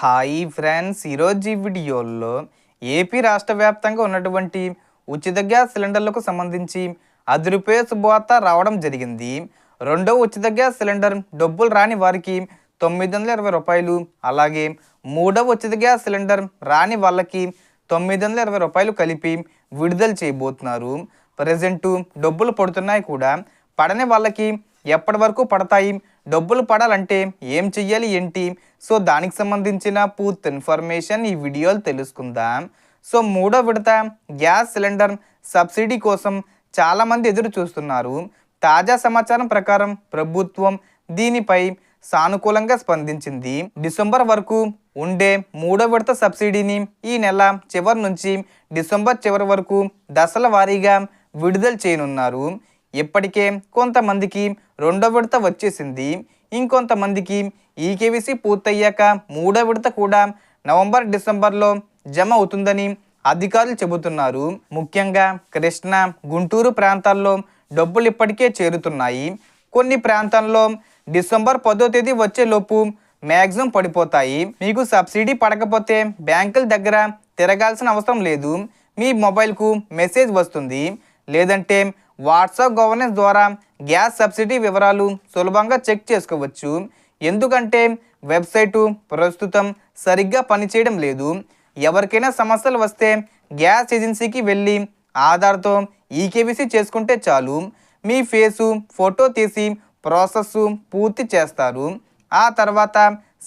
Hi friends ఈరోజు ఈ వీడియోలో ఏపీ రాష్ట్ర వ్యాప్తంగా ఉన్నటువంటి ఉచిత గ్యాస్ సిలిండర్లకు సంబంధించి అది రూపాయ శుభవార్త రావడం జరిగింది. రెండో ఉచిత గ్యాస్ సిలిండర్ డబ్బులు రాని వారికి తొమ్మిది వందల ఇరవై రూపాయలు అలాగే మూడవ ఉచిత గ్యాస్ సిలిండర్ రాని వాళ్ళకి తొమ్మిది వందల ఇరవై రూపాయలు కలిపి విడుదల చేయబోతున్నారు. ప్రజెంటు డబ్బులు పడుతున్నాయి కూడా. పడని వాళ్ళకి ఎప్పటి వరకు పడతాయి? డబ్బులు పడాలంటే ఏం చెయ్యాలి ఏంటి? సో దానికి సంబంధించిన పూర్తి ఇన్ఫర్మేషన్ ఈ వీడియోలు తెలుసుకుందాం. సో మూడో విడత గ్యాస్ సిలిండర్ సబ్సిడీ కోసం చాలామంది ఎదురు చూస్తున్నారు. తాజా సమాచారం ప్రకారం ప్రభుత్వం దీనిపై సానుకూలంగా స్పందించింది. డిసెంబర్ వరకు ఉండే మూడో విడత సబ్సిడీని ఈ నెల చివరి నుంచి డిసెంబర్ చివరి వరకు దశల వారీగా విడుదల చేయనున్నారు. ఇప్పటికే కొంతమందికి రెండో విడత వచ్చేసింది. ఇంకొంతమందికి ఈకేవీసీ పూర్తయ్యాక మూడో విడత కూడా నవంబర్ డిసెంబర్లో జమ అవుతుందని అధికారులు చెబుతున్నారు. ముఖ్యంగా కృష్ణ గుంటూరు ప్రాంతాల్లో డబ్బులు ఇప్పటికే చేరుతున్నాయి. కొన్ని ప్రాంతాల్లో డిసెంబర్ పదో తేదీ వచ్చేలోపు మ్యాక్సిమం పడిపోతాయి. మీకు సబ్సిడీ పడకపోతే బ్యాంకుల దగ్గర తిరగాల్సిన అవసరం లేదు. మీ మొబైల్కు మెసేజ్ వస్తుంది. లేదంటే వాట్సాప్ గవర్నెన్స్ ద్వారా గ్యాస్ సబ్సిడీ వివరాలు సులభంగా చెక్ చేసుకోవచ్చు. ఎందుకంటే వెబ్సైటు ప్రస్తుతం సరిగ్గా పనిచేయడం లేదు. ఎవరికైనా సమస్యలు వస్తే గ్యాస్ ఏజెన్సీకి వెళ్ళి ఆధార్తో ఈకేబీసీ చేసుకుంటే చాలు. మీ ఫేసు ఫోటో తీసి ప్రాసెస్ పూర్తి చేస్తారు. ఆ తర్వాత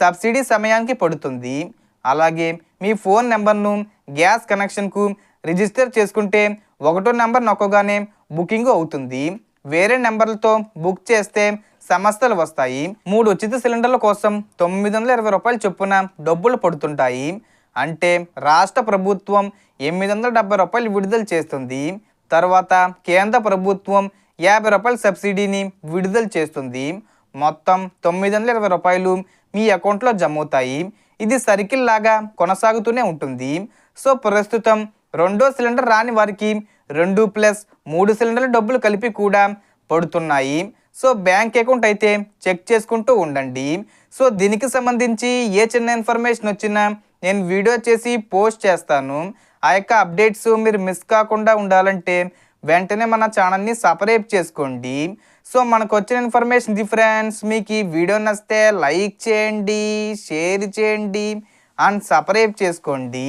సబ్సిడీ సమయానికి పడుతుంది. అలాగే మీ ఫోన్ నెంబర్ను గ్యాస్ కనెక్షన్కు రిజిస్టర్ చేసుకుంటే ఒకటో నెంబర్ నొక్కగానే బుకింగ్ అవుతుంది. వేరే నెంబర్లతో బుక్ చేస్తే సమస్యలు వస్తాయి. మూడు ఉచిత సిలిండర్ల కోసం తొమ్మిది వందల ఇరవై రూపాయలు చొప్పున డబ్బులు పడుతుంటాయి. అంటే రాష్ట్ర ప్రభుత్వం ఎనిమిది వందల డెబ్బై రూపాయలు విడుదల చేస్తుంది. తర్వాత కేంద్ర ప్రభుత్వం యాభై రూపాయల సబ్సిడీని విడుదల చేస్తుంది. మొత్తం తొమ్మిది వందల ఇరవై రూపాయలు మీ అకౌంట్లో జమ అవుతాయి. ఇది సర్కిల్ లాగా కొనసాగుతూనే ఉంటుంది. సో ప్రస్తుతం రెండో సిలిండర్ రాని వారికి రెండు ప్లస్ మూడు సిలిండర్ల డబ్బులు కలిపి కూడా పడుతున్నాయి. సో బ్యాంక్ అకౌంట్ అయితే చెక్ చేసుకుంటూ ఉండండి. సో దీనికి సంబంధించి ఏ చిన్న ఇన్ఫర్మేషన్ వచ్చినా నేను వీడియో చేసి పోస్ట్ చేస్తాను. ఆ యొక్క అప్డేట్స్ మీరు మిస్ కాకుండా ఉండాలంటే వెంటనే మన ఛానల్ని సపరేట్ చేసుకోండి. సో మనకు వచ్చిన ఇన్ఫర్మేషన్ డిఫరెన్స్ ఫ్రెండ్స్ మీకు ఈ వీడియో నచ్చితే లైక్ చేయండి షేర్ చేయండి అండ్ సపరేట్ చేసుకోండి.